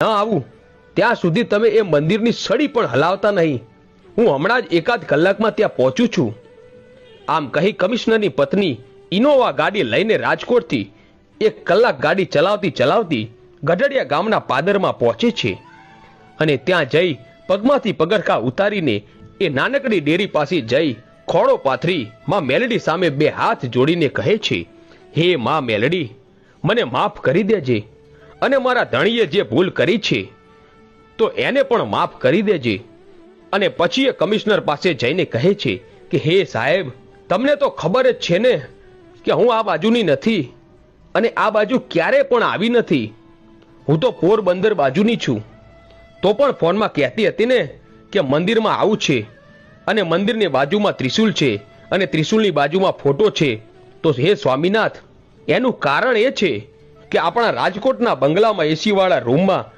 ન આવું. ત્યાં સુધી તમે એ મંદિરની સડી પણ હલાવતા નહીં. હું હમણાં જ એકાદ કલાકમાં ત્યાં પહોંચું છું. આમ કહી કમિશનરની પત્ની ઇનોવા ગાડી લઈને રાજકોટથી એક કલાક ગાડી ચલાવતી ચલાવતી ગઢડિયા ગામના પાદરમાં પહોંચે છે અને ત્યાં જઈ પગમાંથી પગરખા ઉતારીને એ નાનકડી ડેરી પાસે જઈ ખોળો પાથરી માં મેલડી સામે બે હાથ જોડીને કહે છે, હે માં મેલડી, મને માફ કરી દેજે. અને મારા ધણીએ જે ભૂલ કરી છે, તો એને પણ માફ કરી દેજે. અને પછી એ કમિશનર પાસે જઈને કહે છે કે, હે સાહેબ, તમને તો ખબર જ છે ને કે હું આ બાજુની નથી અને આ બાજુ ક્યારે પણ આવી નથી. હું તો પોરબંદર બાજુની છું. તો પણ ફોનમાં કહેતી હતી ને કે મંદિરમાં આવું છે અને મંદિરની બાજુમાં ત્રિશુલ છે અને ત્રિશુલની બાજુમાં ફોટો છે. તો હે સ્વામીનાથ, એનું કારણ એ છે કે આપણા રાજકોટના બંગલામાં એસીવાળા રૂમમાં